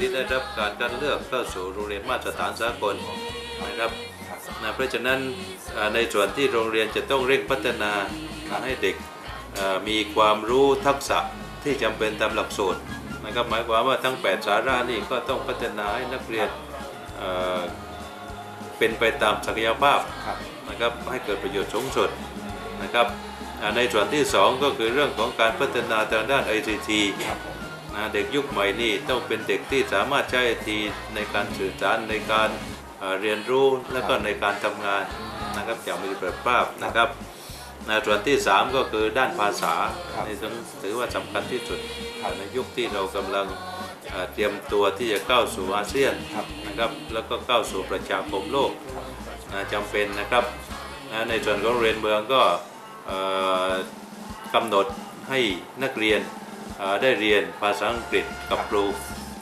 ที่ได้รับการคัดเลือกเข้าสู่โรงเรียนมาตรฐานสากลนะครับนะเพราะฉะนั้นอ่าในส่วนที่โรงเรียนจะต้องเร่งพัฒนาให้เด็กอ่ามีความรู้ทักษะที่จำเป็นตามหลักสูตรนะครับหมายความว่าทั้ง 8 สาระนี่ก็ต้องพัฒนาให้นักเรียนเอ่อเป็นไปตามศักยภาพครับนะครับให้เกิดประโยชน์สูงสุดนะครับอ่าในส่วนที่ 2 ก็คือเรื่องของการพัฒนาทางด้าน ICT ครับผม นะเด็กยุคใหม่นี่ต้องเป็นเด็กที่สามารถใช้ IT ในการสื่อสารในการเอ่อเรียนรู้และก็ในการทำงานนะครับอย่างมีประสิทธิภาพนะครับนะส่วนที่ 3 ก็คือด้านภาษาในซึ่งถือว่าสำคัญที่สุดในยุคที่เรากำลังเอ่อเตรียมตัวที่จะเข้าสู่อาเซียนครับนะครับแล้วก็เข้าสู่ประชาคมโลกนะจำเป็นนะครับนะในส่วนของเรียนเมืองก็เอ่อกำหนดให้นักเรียนเอ่อ ได้เรียนภาษาอังกฤษกับครู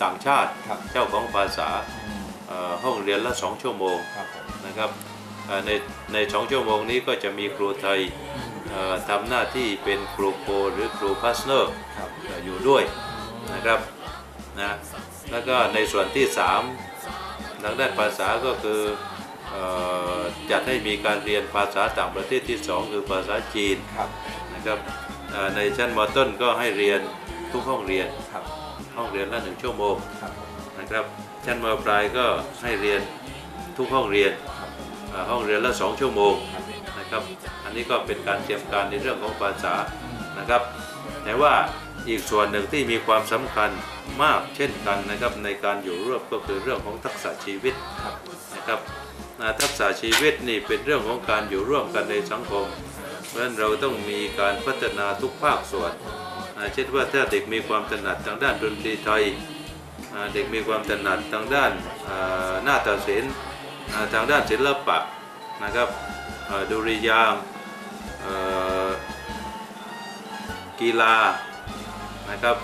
ต่างชาติครับเจ้าของภาษาอืมเอ่อห้องเรียนละสองชั่วโมงครับผมนะครับเอ่อในในสองชั่วโมงนี้ก็จะมีครูไทยเอ่อทำหน้าที่เป็นครูโกหรือครูพาสเนอร์ครับอยู่ด้วยนะครับนะแล้วก็ในส่วนที่3ทางด้านภาษาก็คือเออจัดให้มีการเรียนภาษาต่างประเทศที่ 2 คือภาษาจีนครับนะครับเอ่อ ในชั้นมต้นก็ให้เรียนทุกห้องเรียนครับห้องเรียนละหนึ่งชั่วโมงครับผมนะครับชั้นมปลายก็ให้เรียนทุกห้องเรียนเอ่อห้องเรียนละสองชั่วโมงนะครับอันนี้ก็เป็นการเตรียมการในเรื่องของภาษานะครับ แต่ว่าอีกส่วนหนึ่งที่มีความสำคัญมากเช่นกันนะครับในการอยู่ร่วมก็คือเรื่องของทักษะชีวิตครับนะครับนะทักษะชีวิตนี่เป็นเรื่องของการอยู่ร่วมกันในสังคมเพ ราะฉะนั้นเราต้องมีการพัฒนาทุกภาคส่วนเช่นว่าถ้าเด็กมีความถนัดทางด้านดนตรีไทยเด็กมีความถนัดทางด้านอ่านาศิลป์ทางด้านศิลปะนะครับดุริยางกีฬานะครับ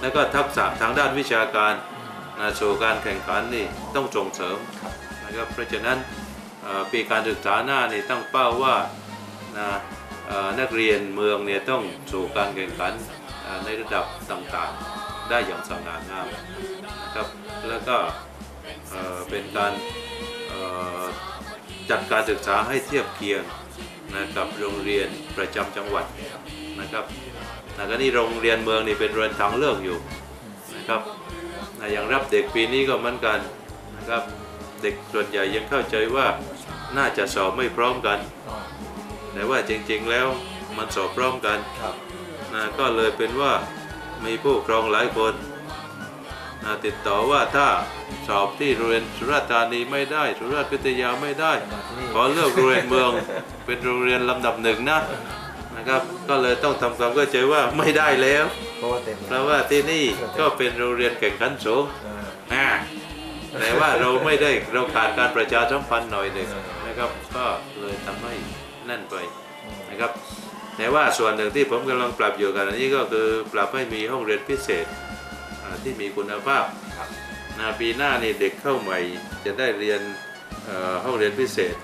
แล้วก็ทักษะทางด้านวิชาการนะสู่การแข่งขันนี่ต้องส่งเสริมนะครับเพราะฉะนั้นปีการศึกษาหน้านี่ตั้งเป้าว่านะ นักเรียนเมืองเนี่ยต้องสู่การแข่งขันในระดับต่างๆได้อย่างสง่างามนะครับแล้วก็เป็นการจัดการศึกษาให้เทียบเคียงนะกับโรงเรียนประจำจังหวัดนะครับนะก็นี่โรงเรียนเมืองนี่เป็นโรงเรียนทางเลือกอยู่นะครับอย่างรับเด็กปีนี้ก็เหมือนกันนะครับเด็กส่วนใหญ่ยังเข้าใจว่าน่าจะสอบไม่พร้อมกัน แต่ว่าจริงๆแล้วมันสอบพร้อมกันครับนะก็เลยเป็นว่ามีผู้ปกครองหลายคนนะติดต่อว่าถ้าสอบที่โรงเรียนสุราษฎร์ธานีไม่ได้สุราษฎร์พิทยาไม่ได้มาที่นี่ขอเลือกโรงเรียนเมืองเป็นโรงเรียนลำดับหนึ่งนะนะครับก็เลยต้องทำความเข้าใจว่าไม่ได้แล้วเพราะว่าเต็มเพราะว่าที่นี่ก็เป็นโรงเรียนแข่งขันสูงอ่าอ่าแต่ว่าเราไม่ได้เราขาดการประชาสัมพันธ์หน่อยหนึ่งนะครับก็เลยทำให้ นั่นไปนะครับแต่ว่าส่วนหนึ่งที่ผมกำลังปรับอยู่กันอันนี้ก็คือปรับให้มีห้องเรียนพิเศษอ่าที่มีคุณภาพครับนะปีหน้านี่เด็กเข้าใหม่จะได้เรียนเอ่อห้องเรียนพิเศษ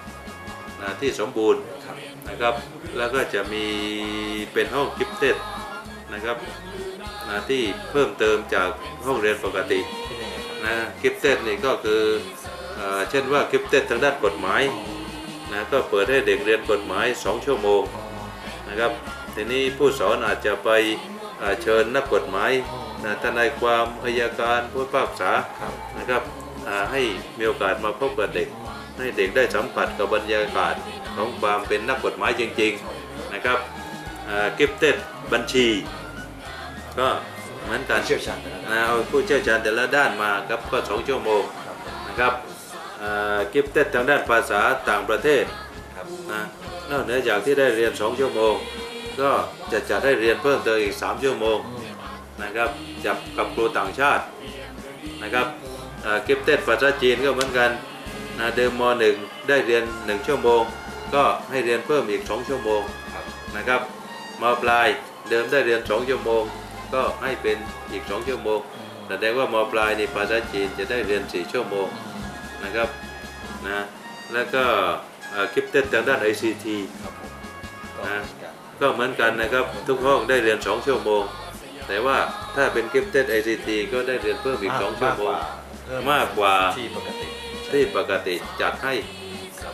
นะที่สมบูรณ์ครับนะครับ แล้วก็จะมีเป็นห้องกิฟเต็ดนะครับนะที่เพิ่มเติมจากห้องเรียนปกติเป็นยังไงครับนะกิฟเต็ดนี่ก็คือเอ่อเช่นว่ากิฟเต็ดทางด้านกฎหมาย นะก็เปิดให้เด็กเรียนกฎหมาย 2 ชั่วโมงอ๋อนะครับทีนี้ผู้สอนอาจจะไปเอ่อเชิญนักกฎหมายนะทนายความอายการผู้พิพากษาครับนะครับอ่าให้มีโอกาสมาพบกับเด็ก ให้เด็กได้สัมผัสกับบรรยากาศของความเป็นนักกฎหมายจริง ๆนะครับกิฟเต็ดบัญชี ก็เหมือนกันเชี่ยวชาญแต่ละด้านนะเอาผู้เชี่ยวชาญแต่ละด้านมาครับก็สองชั่วโมงครับนะครับ กิฟเต็ดทางด้านภาษาต่างประเทศครับนะนอกเหนือจากที่ได้เรียน 2 ชั่วโมง ก็จะจัดให้เรียนเพิ่มเติมอีก 3 ชั่วโมงอืมนะครับจับกับครูต่างชาตินะครับกิฟเต็ดภาษาจีนก็เหมือนกันนะเดิมม .1 ได้เรียน 1 ชั่วโมง ก็ให้เรียนเพิ่มอีก 2 ชั่วโมงครับนะครับมปลายเดิมได้เรียน 2 ชั่วโมง ก็ให้เป็นอีก 2 ชั่วโมงอืมแสดงว่ามปลายในภาษาจีนจะได้เรียน 4 ชั่วโมงอืม นะครับนะแล้วก็กิฟเต็ดทางด้าน ICT ครับผมก็นะเหมือนกันก็เหมือนกันนะครับทุกห้องได้เรียน 2 ชั่วโมง แต่ว่าถ้าเป็น Gifted ICT ก็ได้เรียนเพิ่มอีก 2 ชั่วโมงเพิ่มากกว่าที่ปกติที่ปกติจัดให้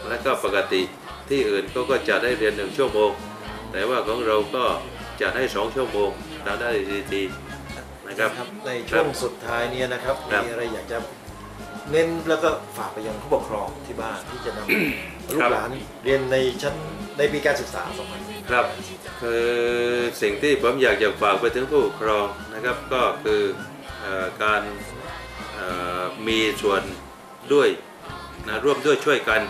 และก็ปกติที่อื่นก็ก็จะได้เรียน 1 ชั่วโมง แต่ว่าของเราก็จัดให้ 2 ชั่วโมงตามได้ ICT นะครับในช่วงสุดท้ายเนี่ยนะครับครับมีอะไรอยากจะ เน้นแล้วก็ฝากไปยังผู้ปกครองที่บ้านที่จะนำลูกหลานเรียนในชั้นในปีการศึกษาสองพันครับคือสิ่งที่ผมอยากจะฝากไปถึงผู้ปกครองนะครับก็คือเออการเอ่อมีส่วนด้วยนะร่วมด้วยช่วยกัน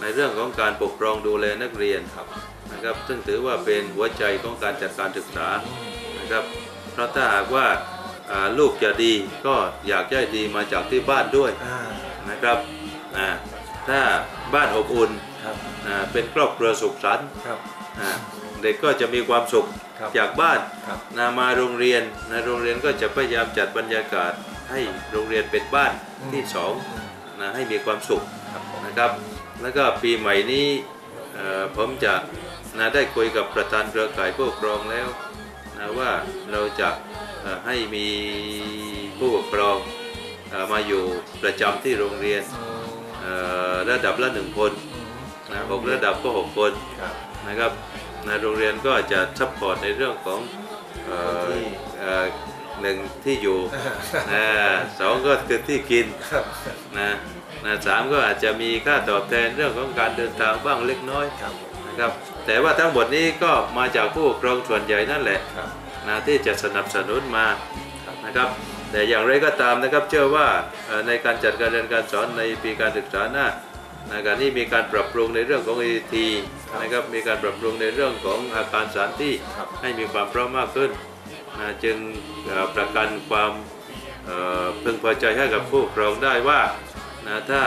ในเรื่องของการปกครองดูแลนักเรียนครับนะครับ ซึ่งถือว่าเป็นหัวใจของการจัดการศึกษานะครับ เพราะถ้าหากว่าอ่า ลูกจะดีก็อยากให้ดีมาจากที่บ้านด้วยอ่านะครับอ่าถ้าบ้านอบอุ่นครับอ่าเป็นครอบครัวสุขสันต์ครับอ่าเด็กก็จะมีความสุขครับจากบ้านครับนามาโรงเรียนนะโรงเรียนก็จะพยายามจัดบรรยากาศให้โรงเรียนเป็นบ้านที่สองนะให้มีความสุขครับผมนะครับ แล้วก็ปีใหม่นี้เอ่อผมจะนะได้คุยกับประธานเครือข่ายผู้ปกครองแล้วนะว่าเราจะเอ่อ ให้มีผู้ปกครองมาอยู่ประจำที่โรงเรียนระดับละหนึ่งคนนะหกระดับก็หกคนนะครับในโรงเรียนก็จะซัพพอร์ตในเรื่องของหนึ่งที่อยู่นะสองก็คือที่กินนะนะสามก็อาจจะมีค่าตอบแทนเรื่องของการเดินทางบ้างเล็กน้อยนะครับ แต่ว่าทั้งหมดนี้ก็มาจากผู้ปกครองส่วนใหญ่นั่นแหละครับ นะที่จะสนับสนุนมาครับนะครับแต่อย่างไรก็ตามนะครับเชื่อว่าเอ่อในการจัดการเรียนการสอนในปีการศึกษาหน้านะการนี้มีการปรับปรุงในเรื่องของ ET นะครับมีการปรับปรุงในเรื่องของอาคารสถานที่ครับให้มีความพร้อมมากขึ้นนะจึงเอ่อประกันความเอ่อพึงพอใจให้กับผู้ปกครองได้ว่านะถ้า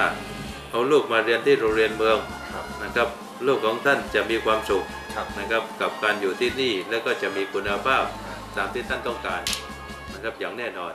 เอาลูกมาเรียนที่โรงเรียนเมืองครับนะครับลูกของท่านจะมีความสุขครับนะครับกับการอยู่ที่นี่และก็จะมีคุณภาพ ตามที่ท่านต้องการนะครับอย่างแน่นอน